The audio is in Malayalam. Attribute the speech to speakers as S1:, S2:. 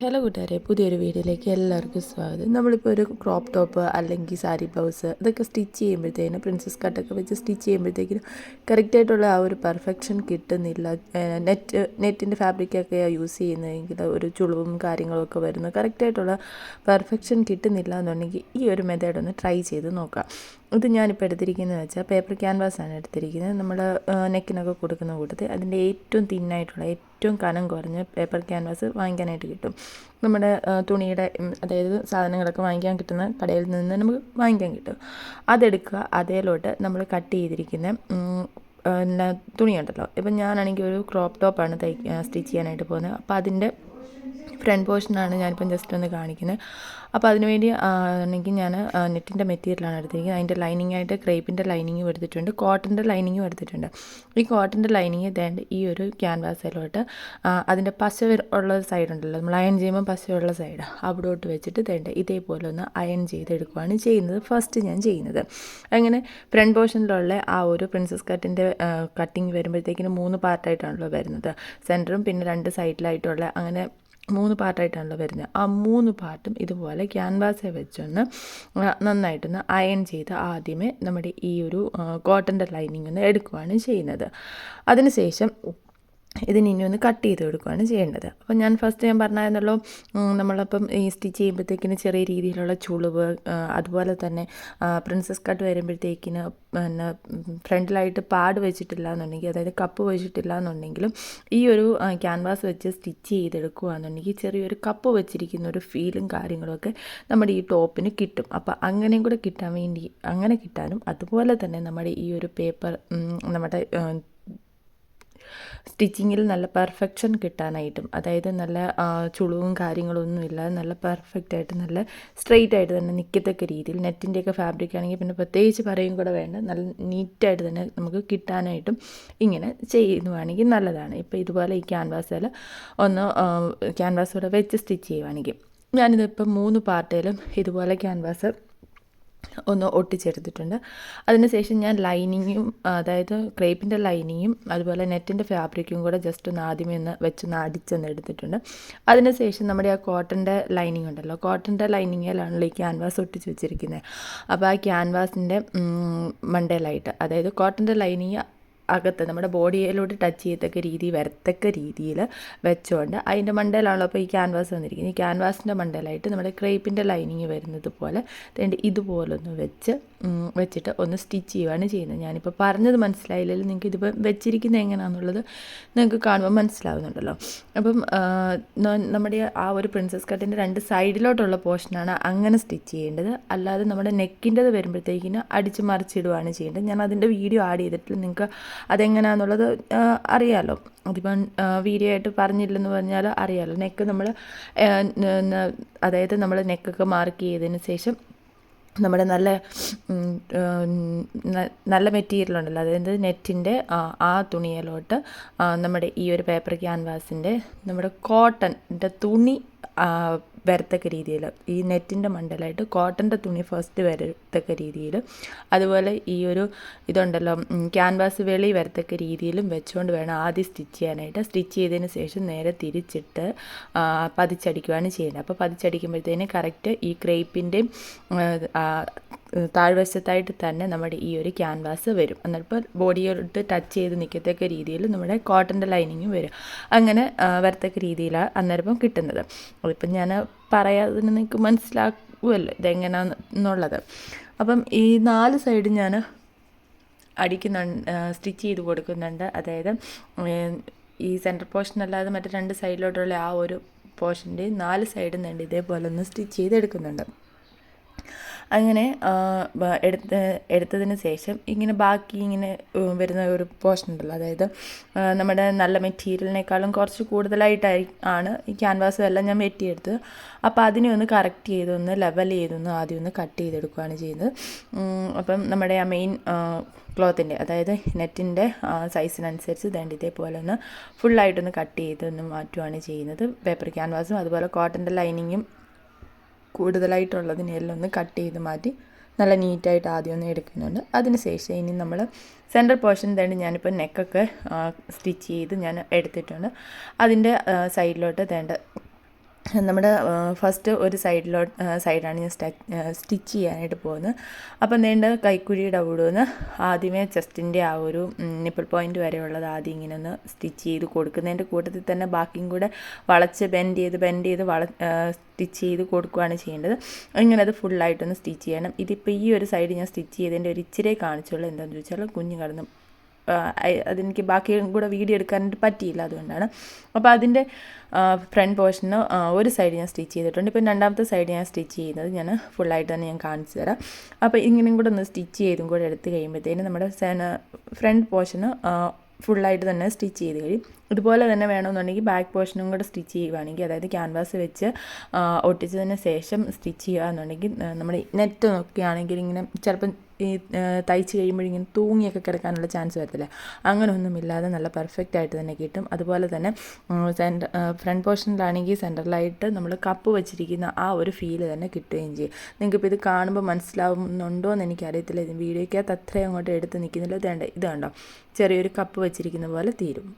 S1: ഹലോ കൂട്ടുകാരെ പുതിയൊരു വീഡിയോയിലേക്ക് എല്ലാവർക്കും സ്വാഗതം. നമ്മളിപ്പോൾ ഒരു ക്രോപ്പ് ടോപ്പ് അല്ലെങ്കിൽ സാരി ബ്ലൗസ് ഇതൊക്കെ സ്റ്റിച്ച് ചെയ്യുമ്പോഴത്തേക്കിനും പ്രിൻസസ് കട്ടൊക്കെ വെച്ച് സ്റ്റിച്ച് ചെയ്യുമ്പോഴത്തേക്കിനും കറക്റ്റായിട്ടുള്ള ആ ഒരു പെർഫെക്ഷൻ കിട്ടുന്നില്ല. നെറ്റ് നെറ്റിന്റെ ഫാബ്രിക്കൊക്കെ യൂസ് ചെയ്യുന്നതെങ്കിൽ ഒരു ചുളിവും കാര്യങ്ങളൊക്കെ വരുന്നു കറക്റ്റായിട്ടുള്ള പെർഫെക്ഷൻ കിട്ടുന്നില്ല എന്നുണ്ടെങ്കിൽ ഈ ഒരു മെത്തേഡ് ഒന്ന് ട്രൈ ചെയ്ത് നോക്കാം. ഇത് ഞാനിപ്പോൾ എടുത്തിരിക്കുന്നത് വെച്ചാൽ പേപ്പർ ക്യാൻവാസാണ് എടുത്തിരിക്കുന്നത് നമ്മൾ നെക്കിനൊക്കെ കൊടുക്കുന്ന കൂട്ടത്തിൽ അതിന്റെ ഏറ്റവും തിന്നായിട്ടുള്ള ഏറ്റവും കനം കുറഞ്ഞ പേപ്പർ ക്യാൻവാസ് വാങ്ങിക്കാനായിട്ട് കിട്ടും. നമ്മുടെ തുണിയുടെ അതായത് സാധനങ്ങളൊക്കെ വാങ്ങിക്കാൻ കിട്ടുന്ന കടയിൽ നിന്ന് നമുക്ക് വാങ്ങിക്കാൻ കിട്ടും. അതെടുക്കുക അതേലോട്ട് നമ്മൾ കട്ട് ചെയ്തിരിക്കുന്ന തുണിയുണ്ടല്ലോ. ഇപ്പം ഞാനാണെങ്കിൽ ഒരു ക്രോപ്പ് ടോപ്പാണ് തയ്ക്കാൻ സ്റ്റിച്ച് ചെയ്യാനായിട്ട് പോകുന്നത് അപ്പോൾ അതിന്റെ ഫ്രണ്ട് പോർഷനാണ് ഞാനിപ്പം ജസ്റ്റ് ഒന്ന് കാണിക്കുന്നത്. അപ്പോൾ അതിനുവേണ്ടി ആണെങ്കിൽ ഞാൻ നെറ്റിന്റെ മെറ്റീരിയലാണ് എടുത്തിരിക്കുന്നത്. അതിന്റെ ലൈനിങ് ആയിട്ട് ക്രേപ്പിന്റെ ലൈനിങ്ങും എടുത്തിട്ടുണ്ട്. കോട്ടന്റെ ലൈനിങ്ങും എടുത്തിട്ടുണ്ട്. ഈ കോട്ടന്റെ ലൈനിങ് തേണ്ട ഈ ഒരു ക്യാൻവാസിലോട്ട് അതിന്റെ പശ ഉള്ള സൈഡ് ഉണ്ടല്ലോ. നമ്മൾ അയൺ ചെയ്യുമ്പോൾ പശയുള്ള സൈഡ് അവിടോട്ട് വെച്ചിട്ട് തേണ്ട ഇതേപോലെ ഒന്ന് അയൺ ചെയ്തെടുക്കുകയാണ് ചെയ്യുന്നത്. ഫസ്റ്റ് ഞാൻ ചെയ്യുന്നത്. അങ്ങനെ ഫ്രണ്ട് പോർഷനിലുള്ള ആ ഒരു പ്രിൻസസ് കട്ടിന്റെ കട്ടിങ് വരുമ്പോഴത്തേക്കിന് മൂന്ന് പാർട്ടായിട്ടാണല്ലോ വരുന്നത്. സെന്ററും പിന്നെ രണ്ട് സൈഡിലായിട്ടുള്ള അങ്ങനെ മൂന്ന് പാർട്ടായിട്ടാണല്ലോ വരുന്നത് ആ മൂന്ന് പാർട്ടും ഇതുപോലെ ക്യാൻവാസെ വെച്ചൊന്ന് നന്നായിട്ടൊന്ന് അയൺ ചെയ്ത് ആദ്യമേ നമ്മുടെ ഈ ഒരു കോട്ടന്റെ ലൈനിങ് ഒന്ന് എടുക്കുകയാണ് ചെയ്യുന്നത്. അതിനുശേഷം ഇതിന് ഇനി ഒന്ന് കട്ട് ചെയ്ത് കൊടുക്കുകയാണ് ചെയ്യേണ്ടത്. അപ്പോൾ ഞാൻ ഫസ്റ്റ് ഞാൻ പറഞ്ഞായിരുന്നല്ലോ നമ്മളപ്പം ഈ സ്റ്റിച്ച് ചെയ്യുമ്പോഴത്തേക്കിന് ചെറിയ രീതിയിലുള്ള ചുളിവ് അതുപോലെ തന്നെ പ്രിൻസസ് കട്ട് വരുമ്പോഴത്തേക്കിന് പിന്നെ ഫ്രണ്ടിലായിട്ട് പാഡ് വെച്ചിട്ടില്ല എന്നുണ്ടെങ്കിൽ അതായത് കപ്പ് വെച്ചിട്ടില്ല എന്നുണ്ടെങ്കിലും ഈ ഒരു ക്യാൻവാസ് വെച്ച് സ്റ്റിച്ച് ചെയ്തെടുക്കുകയാണെന്നുണ്ടെങ്കിൽ ചെറിയൊരു കപ്പ് വെച്ചിരിക്കുന്ന ഒരു ഫീലും കാര്യങ്ങളൊക്കെ നമ്മുടെ ഈ ടോപ്പിന് കിട്ടും. അപ്പോൾ അങ്ങനെയും കൂടെ കിട്ടാൻ വേണ്ടി അങ്ങനെ കിട്ടാനും അതുപോലെ തന്നെ നമ്മുടെ ഈ ഒരു പേപ്പർ നമ്മുടെ സ്റ്റിച്ചിങ്ങിൽ നല്ല പെർഫെക്ഷൻ കിട്ടാനായിട്ടും അതായത് നല്ല ചുളിവും കാര്യങ്ങളൊന്നും ഇല്ലാതെ നല്ല പെർഫെക്റ്റ് ആയിട്ട് നല്ല സ്ട്രെയിറ്റ് ആയിട്ട് തന്നെ നിൽക്കത്തക്ക രീതിയിൽ നെറ്റിന്റെയൊക്കെ ഫാബ്രിക് ആണെങ്കിൽ പിന്നെ പ്രത്യേകിച്ച് പറയും കൂടെ വേണ്ട നല്ല നീറ്റായിട്ട് തന്നെ നമുക്ക് കിട്ടാനായിട്ടും ഇങ്ങനെ ചെയ്യുവാണെങ്കിൽ നല്ലതാണ്. ഇപ്പോൾ ഇതുപോലെ ഈ ക്യാൻവാസിൽ ഒന്ന് ക്യാൻവാസ് കൂടെ വെച്ച് സ്റ്റിച്ച് ചെയ്യുവാണെങ്കിൽ. ഞാനിതിപ്പോൾ മൂന്ന് പാർട്ടിലും ഇതുപോലെ ക്യാൻവാസ് ഒന്ന് ഒട്ടിച്ചെടുത്തിട്ടുണ്ട്. അതിനുശേഷം ഞാൻ ലൈനിങ്ങും അതായത് ക്രേപ്പിന്റെ ലൈനിങ്ങും അതുപോലെ നെറ്റിന്റെ ഫാബ്രിക്കും കൂടെ ജസ്റ്റ് ഒന്ന് ആദ്യമേ ഒന്ന് വെച്ചൊന്ന് അടിച്ചൊന്ന് എടുത്തിട്ടുണ്ട്. അതിനുശേഷം നമ്മുടെ ആ കോട്ടന്റെ ലൈനിങ് ഉണ്ടല്ലോ. കോട്ടന്റെ ലൈനിങ്ങിലാണല്ലോ ഈ ക്യാൻവാസ് ഒട്ടിച്ച് വെച്ചിരിക്കുന്നത്. അപ്പോൾ ആ ക്യാൻവാസിന്റെ മണ്ടയിലായിട്ട് അതായത് കോട്ടന്റെ ലൈനിങ് അകത്ത് നമ്മുടെ ബോഡിയിലോട്ട് ടച്ച് ചെയ്യത്തക്ക രീതി വരത്തക്ക രീതിയിൽ വെച്ചുകൊണ്ട് അതിന്റെ മണ്ടയിലാണല്ലോ അപ്പോൾ ഈ ക്യാൻവാസ് വന്നിരിക്കുന്നത്. ഈ ക്യാൻവാസിന്റെ മണ്ടയിലായിട്ട് നമ്മുടെ ക്രേപ്പിന്റെ ലൈനിങ് വരുന്നത് പോലെ ഇതുപോലൊന്ന് വെച്ച് വെച്ചിട്ട് ഒന്ന് സ്റ്റിച്ച് ചെയ്യുകയാണ് ചെയ്യുന്നത്. ഞാനിപ്പോൾ പറഞ്ഞത് മനസ്സിലായില്ലെങ്കിൽ നിങ്ങൾക്ക് ഇതിപ്പോൾ വെച്ചിരിക്കുന്നത് എങ്ങനെയാണെന്നുള്ളത് നിങ്ങൾക്ക് കാണുമ്പോൾ മനസ്സിലാവുന്നുണ്ടല്ലോ. അപ്പം നമ്മുടെ ആ ഒരു പ്രിൻസസ് കട്ടിന്റെ രണ്ട് സൈഡിലോട്ടുള്ള പോർഷനാണ് അങ്ങനെ സ്റ്റിച്ച് ചെയ്യേണ്ടത്. അല്ലാതെ നമ്മുടെ നെക്കിന്റെത് വരുമ്പോഴത്തേക്കിന് അടിച്ച് മറിച്ചിടുകയാണ് ചെയ്യേണ്ടത്. ഞാൻ അതിന്റെ വീഡിയോ ആഡ് ചെയ്തിട്ട് നിങ്ങൾക്ക് അതെങ്ങനെയാണെന്നുള്ളത് അറിയാമല്ലോ അതിപ്പം വീഡിയോ ആയിട്ട് പറഞ്ഞില്ലെന്ന് പറഞ്ഞാൽ അറിയാമല്ലോ നെക്ക് നമ്മൾ അതായത് നമ്മൾ നെക്കൊക്കെ മാർക്ക് ചെയ്തതിന് ശേഷം നമ്മുടെ നല്ല നല്ല മെറ്റീരിയൽ ഉണ്ടല്ലോ. അതായത് നെറ്റിന്റെ ആ തുണിയിലോട്ട് നമ്മുടെ ഈ ഒരു പേപ്പർ ക്യാൻവാസിന്റെ നമ്മുടെ കോട്ടന്റെ തുണി വരത്തക്ക രീതിയിൽ ഈ നെറ്റിന്റെ മണ്ടലായിട്ട് കോട്ടന്റെ തുണി ഫസ്റ്റ് വരത്തക്ക രീതിയിൽ അതുപോലെ ഈ ഒരു ഇതുണ്ടല്ലോ ക്യാൻവാസ് വെളി വരത്തക്ക രീതിയിലും വെച്ചുകൊണ്ട് വേണം ആദ്യം സ്റ്റിച്ച് ചെയ്യാനായിട്ട്. സ്റ്റിച്ച് ചെയ്തതിന് ശേഷം നേരെ തിരിച്ചിട്ട് പതിച്ചടിക്കുകയാണ് ചെയ്യുന്നത്. അപ്പോൾ പതിച്ചടിക്കുമ്പോഴത്തേന് കറക്റ്റ് ഈ ക്രേപ്പിന്റെയും താഴ്വശത്തായിട്ട് തന്നെ നമ്മുടെ ഈ ഒരു ക്യാൻവാസ് വരും. എന്നിട്ട് ബോഡിയോട്ട് ടച്ച് ചെയ്ത് നിൽക്കത്തക്ക രീതിയിൽ നമ്മുടെ കോട്ടന്റെ ലൈനിങ്ങും വരും. അങ്ങനെ വരത്തക്ക രീതിയിലാണ് അന്നേരം കിട്ടുന്നത്. അതിപ്പം ഞാൻ പറയാതെ നിങ്ങൾക്ക് മനസ്സിലാക്കുമല്ലോ ഇതെങ്ങനെയാണെന്നുള്ളത് അപ്പം ഈ നാല് സൈഡ് ഞാൻ അടിക്കുന്നുണ്ട് സ്റ്റിച്ച് ചെയ്ത് കൊടുക്കുന്നുണ്ട്. അതായത് ഈ സെന്റർ പോർഷൻ അല്ലാതെ മറ്റേ രണ്ട് സൈഡിലോട്ടുള്ള ആ ഒരു പോർഷന്റെ നാല് സൈഡിൽ നിന്നുണ്ട് ഇതേപോലെ ഒന്ന് സ്റ്റിച്ച് ചെയ്തെടുക്കുന്നുണ്ട്. അങ്ങനെ എടുത്ത് എടുത്തതിന് ശേഷം ഇങ്ങനെ ബാക്കി ഇങ്ങനെ വരുന്ന ഒരു പോർഷൻ ഉണ്ടല്ലോ. അതായത് നമ്മുടെ നല്ല മെറ്റീരിയലിനേക്കാളും കുറച്ച് കൂടുതലായിട്ടായി ആണ് ഈ ക്യാൻവാസ് എല്ലാം ഞാൻ വെട്ടിയെടുത്തത് അപ്പോൾ അതിനെ ഒന്ന് കറക്റ്റ് ചെയ്തൊന്ന് ലെവൽ ചെയ്തൊന്ന് ആദ്യം ഒന്ന് കട്ട് ചെയ്തെടുക്കുകയാണ് ചെയ്യുന്നത്. അപ്പം നമ്മുടെ ആ മെയിൻ ക്ലോത്തിന്റെ അതായത് നെറ്റിന്റെ സൈസിനനുസരിച്ച് ദണ്ട് ഇതേപോലെ ഒന്ന് ഫുള്ളായിട്ടൊന്ന് കട്ട് ചെയ്തൊന്ന് മാറ്റുകയാണ് ചെയ്യുന്നത്. പേപ്പർ ക്യാൻവാസും അതുപോലെ കോട്ടന്റെ ലൈനിങ്ങും കൂടുതലായിട്ടുള്ളതിനെല്ലാം ഒന്ന് കട്ട് ചെയ്ത് മാറ്റി നല്ല നീറ്റായിട്ട് ആദ്യം ഒന്ന് എടുക്കുന്നുണ്ട്. അതിന് ശേഷം ഇനി നമ്മൾ സെന്റർ പോർഷൻ തേണ്ടി ഞാനിപ്പോൾ നെക്കൊക്കെ സ്റ്റിച്ച് ചെയ്ത് ഞാൻ എടുത്തിട്ടുണ്ട്. അതിന്റെ സൈഡിലോട്ട് തേണ്ട നമ്മുടെ ഫസ്റ്റ് ഒരു സൈഡിലോട്ട് സൈഡാണ് ഞാൻ സ്റ്റിച്ച് ചെയ്യാനായിട്ട് പോകുന്നത്. അപ്പം നീണ്ട കൈക്കുഴിയുടെ അവിടെ നിന്ന് ആദ്യമേ ചെസ്റ്റിന്റെ ആ ഒരു നിപ്പിൾ പോയിന്റ് വരെയുള്ളത് ആദ്യം ഇങ്ങനെ ഒന്ന് സ്റ്റിച്ച് ചെയ്ത് കൊടുക്കുന്നതിന്റെ കൂട്ടത്തിൽ തന്നെ ബാക്കിയും കൂടെ വളച്ച് ബെൻഡ് ചെയ്ത് ബെൻഡ് ചെയ്ത് വള സ്റ്റിച്ച് ചെയ്ത് കൊടുക്കുകയാണ് ചെയ്യേണ്ടത്. ഇങ്ങനെ അത് ഫുള്ളായിട്ടൊന്ന് സ്റ്റിച്ച് ചെയ്യണം. ഇതിപ്പോൾ ഈ ഒരു സൈഡ് ഞാൻ സ്റ്റിച്ച് ചെയ്തതിന്റെ ഒരു ഇച്ചിരി കാണിച്ചുള്ളൂ. എന്താണെന്ന് ചോദിച്ചാൽ കുഞ്ഞു കടന്ന് അതെനിക്ക് ബാക്കിയും കൂടെ വീഡിയോ എടുക്കാനായിട്ട് പറ്റിയില്ല അതുകൊണ്ടാണ്. അപ്പോൾ അതിന്റെ ഫ്രണ്ട് പോർഷന് ഒരു സൈഡ് ഞാൻ സ്റ്റിച്ച് ചെയ്തിട്ടുണ്ട്. ഇപ്പം രണ്ടാമത്തെ സൈഡ് ഞാൻ സ്റ്റിച്ച് ചെയ്യുന്നത് ഞാൻ ഫുള്ളായിട്ട് തന്നെ ഞാൻ കാണിച്ചു തരാം. അപ്പോൾ ഇങ്ങനെയും കൂടെ ഒന്ന് സ്റ്റിച്ച് ചെയ്തും കൂടെ എടുത്ത് കഴിയുമ്പോഴത്തേന് നമ്മുടെ ഫ്രണ്ട് പോർഷന് ഫുള്ളായിട്ട് തന്നെ സ്റ്റിച്ച് ചെയ്ത് കഴിയും. ഇതുപോലെ തന്നെ വേണമെന്നുണ്ടെങ്കിൽ ബാക്ക് പോർഷനും കൂടെ സ്റ്റിച്ച് ചെയ്യുവാണെങ്കിൽ അതായത് ക്യാൻവാസ് വെച്ച് ഒട്ടിച്ചതിന് ശേഷം സ്റ്റിച്ച് ചെയ്യുക എന്നുണ്ടെങ്കിൽ നമ്മുടെ നെറ്റ് നോക്കുകയാണെങ്കിൽ ഇങ്ങനെ ചിലപ്പം ഈ തയ്ച്ച് കഴിയുമ്പോഴിങ്ങനെ തൂങ്ങിയൊക്കെ കിടക്കാനുള്ള ചാൻസ് വരത്തില്ല. അങ്ങനെയൊന്നുമില്ലാതെ നല്ല പെർഫെക്റ്റ് ആയിട്ട് തന്നെ കിട്ടും. അതുപോലെ തന്നെ സെന്റർ ഫ്രണ്ട് പോർഷനിലാണെങ്കിൽ സെന്ററിലായിട്ട് നമ്മൾ കപ്പ് വെച്ചിരിക്കുന്ന ആ ഒരു ഫീൽ തന്നെ കിട്ടുകയും ചെയ്യും. നിങ്ങൾക്കിപ്പോൾ ഇത് കാണുമ്പോൾ മനസ്സിലാവുന്നുണ്ടോ എന്ന് എനിക്കറിയത്തില്ല. ഇത് വീഡിയോയ്ക്കകത്ത് അത്രയും അങ്ങോട്ട് എടുത്ത് നിൽക്കുന്നില്ല ഇത് ഇത് കണ്ടോ? ചെറിയൊരു കപ്പ് വെച്ചിരിക്കുന്ന പോലെ തീരും.